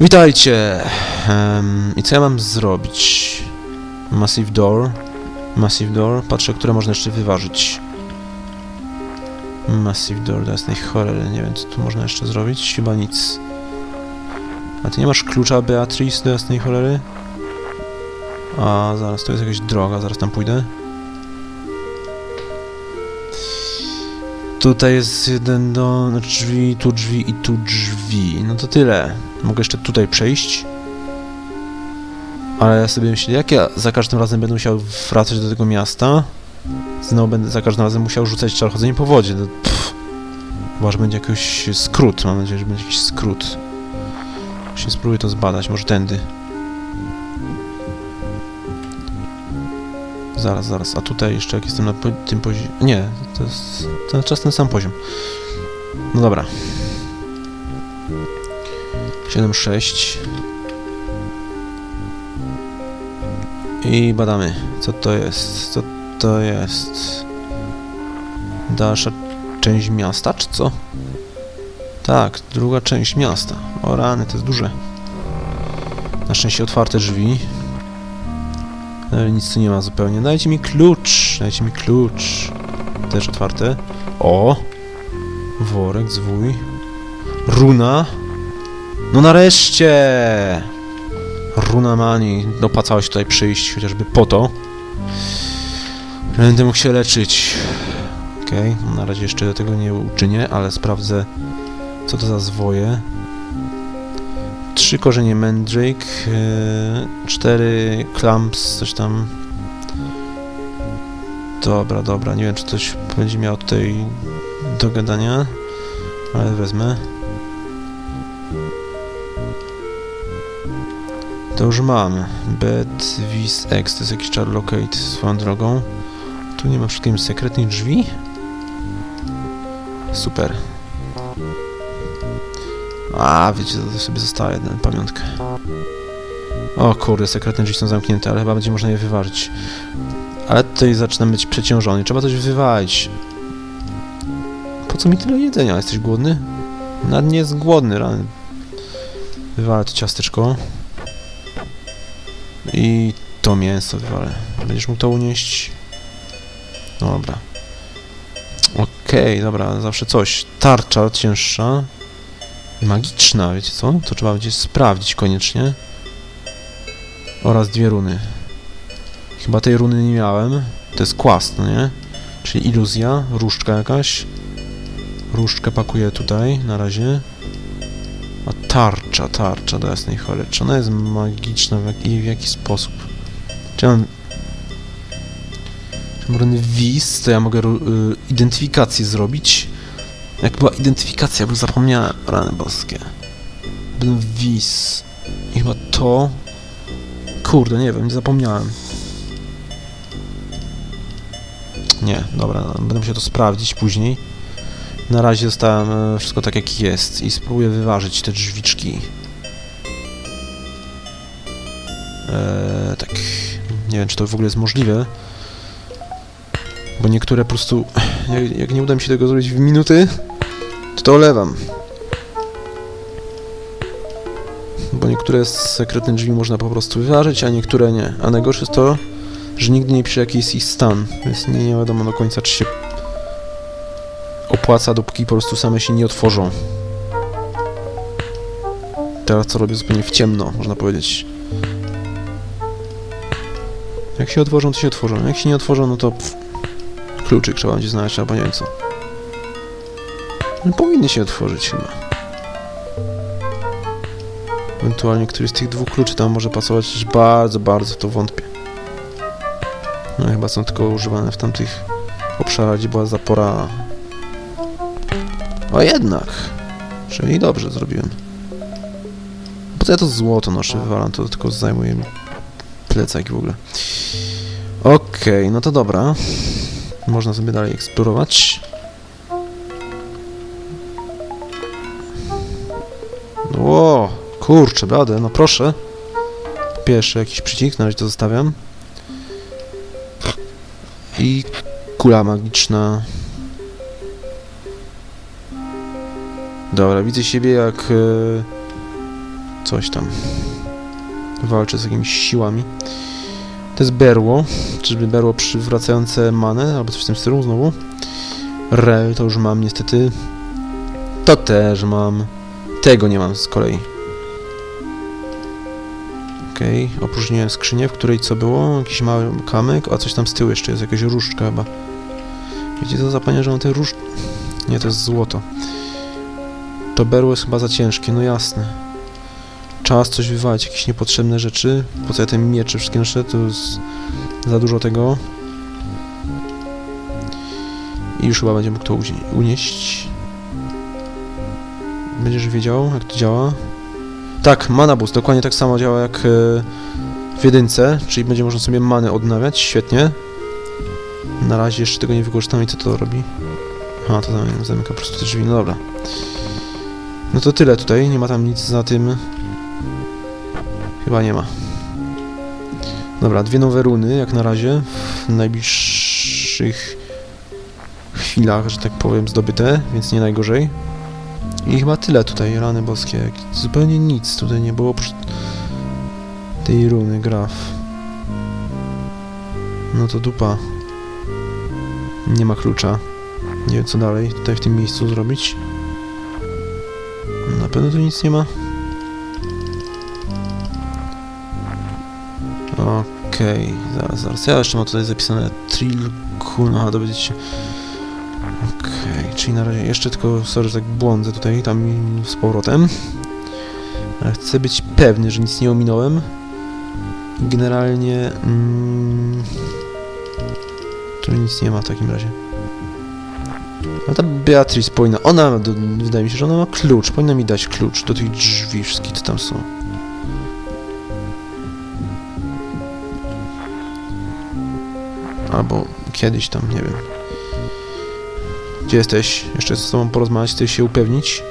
Witajcie! Em, I co ja mam zrobić? Massive Door. Massive Door. Patrzę, które można jeszcze wyważyć. Massive Door do jasnej cholery. Nie wiem, co tu można jeszcze zrobić. Chyba nic. A ty nie masz klucza, Beatrice, do jasnej cholery? A, zaraz, to jest jakaś droga, zaraz tam pójdę. Tutaj jest jeden do drzwi, tu drzwi i tu drzwi. No to tyle. Mogę jeszcze tutaj przejść. Ale ja sobie myślę, jak ja za każdym razem będę musiał wracać do tego miasta, znowu będę za każdym razem musiał rzucać przechodzenie po wodzie. No. Chyba, że będzie jakiś skrót. Mam nadzieję, że będzie jakiś skrót. Właśnie spróbuję to zbadać, może tędy. Zaraz, zaraz. A tutaj jeszcze jak jestem na po tym poziomie... Nie, to jest cały czas ten sam poziom. No dobra. 7-6. I badamy, co to jest, co to jest. Dalsza część miasta, czy co? Tak, druga część miasta. O rany, to jest duże. Na szczęście otwarte drzwi. Ale nic tu nie ma zupełnie. Dajcie mi klucz, dajcie mi klucz. Też otwarte. O! Worek, zwój. Runa. No nareszcie! Runa mani. Dopłacało się tutaj przyjść, chociażby po to. Będę mógł się leczyć. Okej, na razie jeszcze tego nie uczynię, ale sprawdzę, co to za zwoje. Trzy korzenie mandrake, cztery clamps, coś tam. Dobra, dobra, nie wiem, czy coś będzie miał tutaj do gadania, ale wezmę. To już mam. Bed Vis X, to jest jakiś czar locate swoją drogą. Tu nie ma wszystkim sekretnych drzwi? Super. A, wiecie, to sobie została jedna pamiątka. O kurde, sekretne drzwi są zamknięte, ale chyba będzie można je wyważyć. Ale tutaj zaczynam być przeciążony, trzeba coś wywalić. Po co mi tyle jedzenia? Jesteś głodny? Nawet nie jest głodny, rany. Wywalę to ciasteczko. I to mięso wywalę. Będziesz mógł to unieść? No dobra. Okej, dobra, zawsze coś. Tarcza cięższa. Magiczna, wiecie co? To trzeba będzie sprawdzić koniecznie. Oraz dwie runy. Chyba tej runy nie miałem. To jest kłast, no nie? Czyli iluzja, różdżka jakaś. Różdżkę pakuję tutaj, na razie. A tarcza, tarcza do jasnej cholery. Czy ona jest magiczna w w jaki sposób? Czy mam... Czy mam WIS, to ja mogę y, identyfikację zrobić. Jak była identyfikacja, bo zapomniałem. Rany boskie. Będę WIS. I chyba to... Kurde, nie wiem, nie zapomniałem. Nie, dobra, będę musiał to sprawdzić później. Na razie zostałem e, wszystko tak jak jest i spróbuję wyważyć te drzwiczki. Eee, tak, nie wiem czy to w ogóle jest możliwe. Bo niektóre po prostu, jak, jak nie uda mi się tego zrobić w minuty, to to olewam. Bo niektóre sekretne drzwi można po prostu wyważyć, a niektóre nie. A najgorsze jest to, że nigdy nie pisze jaki jest ich stan, więc nie, nie wiadomo do końca czy się opłaca, dopóki po prostu same się nie otworzą. Teraz co robię zupełnie w ciemno, można powiedzieć. Jak się otworzą, to się otworzą. Jak się nie otworzą, no to pff, kluczyk trzeba będzie znaleźć, albo nie wiem co. No, powinny się otworzyć chyba. Ewentualnie któryś z tych dwóch kluczy tam może pasować, bardzo, bardzo to wątpię. No chyba są tylko używane w tamtych obszarach, gdzie była zapora a jednak. Czyli dobrze zrobiłem. Po co ja to złoto noszę, wywalam, to tylko zajmuje mi plecak w ogóle. Okej, no to dobra. Można sobie dalej eksplorować. Ło, kurczę, blade, no proszę. Pierwszy jakiś przycisk, na razie to zostawiam. I kula magiczna. Dobra, widzę siebie jak... E, Coś tam. Walczy z jakimiś siłami. To jest berło. Czyżby berło przywracające manę, albo coś w tym stylu znowu. Rel to już mam niestety. To też mam. Tego nie mam z kolei. Okej, opróżniłem skrzynię, w której co było? Jakiś mały kamyk, a coś tam z tyłu jeszcze jest, jakaś różdżka chyba. Wiecie co, zapomniałem, że mam te róż... Nie, to jest złoto. To berło jest chyba za ciężkie, no jasne. Czas coś wywalić, jakieś niepotrzebne rzeczy. Po co ja te miecze wszystkie noszę, to jest za dużo tego. I już chyba będzie mógł to unieść. Będziesz wiedział, jak to działa? Tak, mana boost, dokładnie tak samo działa jak e, w jedynce, czyli będzie można sobie many odnawiać, świetnie. Na razie jeszcze tego nie wykorzystam i co to robi? A, to zam- zamyka po prostu te drzwi, no dobra. No to tyle tutaj, nie ma tam nic za tym. Chyba nie ma. Dobra, dwie nowe runy, jak na razie, w najbliższych chwilach, że tak powiem, zdobyte, więc nie najgorzej. I chyba tyle tutaj, rany boskie. Zupełnie nic tutaj nie było oprócz tej runy, graf. No to dupa. Nie ma klucza. Nie wiem co dalej tutaj w tym miejscu zrobić. Pewno tu nic nie ma. Okej, zaraz, zaraz. Ja jeszcze mam tutaj zapisane Trilkun. Aha, dowiedzieć się. Okej, czyli na razie jeszcze tylko, sorry, tak błądzę tutaj, tam z powrotem. Ale chcę być pewny, że nic nie ominąłem. Generalnie... Mm, tu nic nie ma w takim razie. A ta Beatrice powinna... Ona, wydaje mi się, że ona ma klucz. Powinna mi dać klucz do tych drzwi wszystkich, co tam są. Albo kiedyś tam, nie wiem. Gdzie jesteś? Jeszcze z tobą porozmawiać, chcę się upewnić.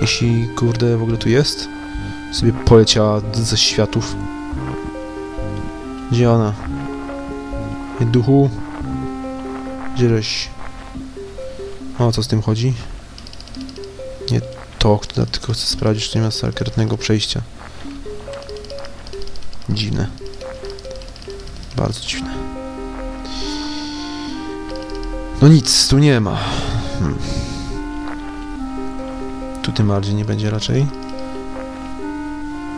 Jeśli, kurde, w ogóle tu jest. Sobie poleciała ze światów. Gdzie ona? Duchu? Gdzie żeś? O, co z tym chodzi? Nie to, tylko chcę sprawdzić, czy nie ma sekretnego przejścia. Dziwne. Bardzo dziwne. No nic, tu nie ma. Hmm. Tu tym bardziej nie będzie raczej.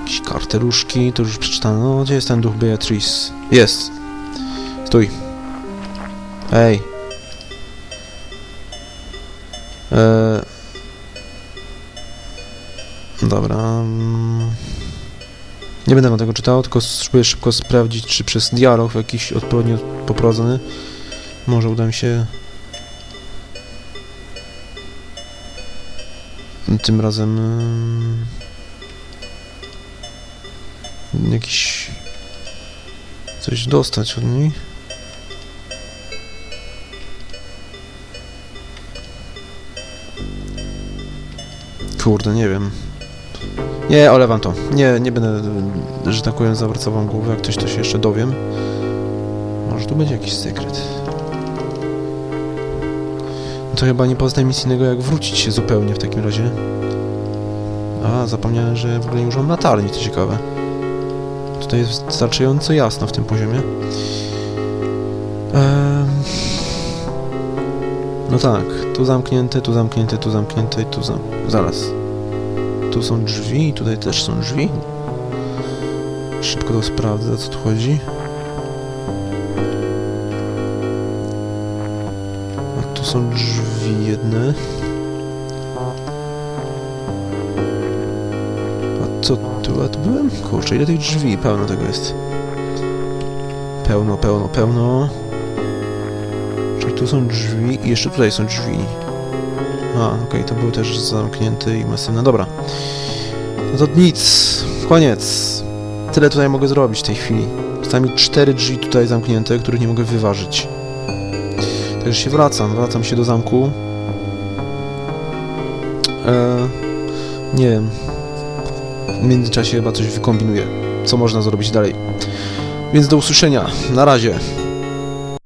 Jakieś karteluszki, to już przeczytano. No, gdzie jest ten duch Beatrice? Jest. Stój. Ej. Dobra. mm. Nie będę wam tego czytał, tylko spróbuję szybko sprawdzić, czy przez dialog jakiś odpowiednio poprowadzony może uda mi się tym razem ym, jakiś coś dostać od niej. Kurde, nie wiem. Nie, olewam to. Nie, nie będę, że tak powiem, zawracał głowę, jak ktoś to się jeszcze dowiem. Może tu będzie jakiś sekret. To chyba nie pozostaje nic innego, jak wrócić się zupełnie w takim razie. A, zapomniałem, że w ogóle nie używam latarni, to ciekawe. Tutaj jest wystarczająco jasno w tym poziomie. Ehm... No tak, tu zamknięte, tu zamknięte, tu zamknięte i tu zam... Zaraz. Tu są drzwi tutaj też są drzwi. Szybko to sprawdzę, co tu chodzi. A tu są drzwi jedne. A co tu? A tu byłem? Kurczę, ile tych drzwi? Pełno tego jest. Pełno, pełno, pełno. Tu są drzwi i jeszcze tutaj są drzwi. A, okej, to były też zamknięte i masywne. Dobra. No to nic. Koniec. Tyle tutaj mogę zrobić w tej chwili. Zostały mi cztery drzwi tutaj zamknięte, których nie mogę wyważyć. Także się wracam. Wracam się do zamku. Eee, nie wiem. W międzyczasie chyba coś wykombinuję. Co można zrobić dalej. Więc do usłyszenia. Na razie.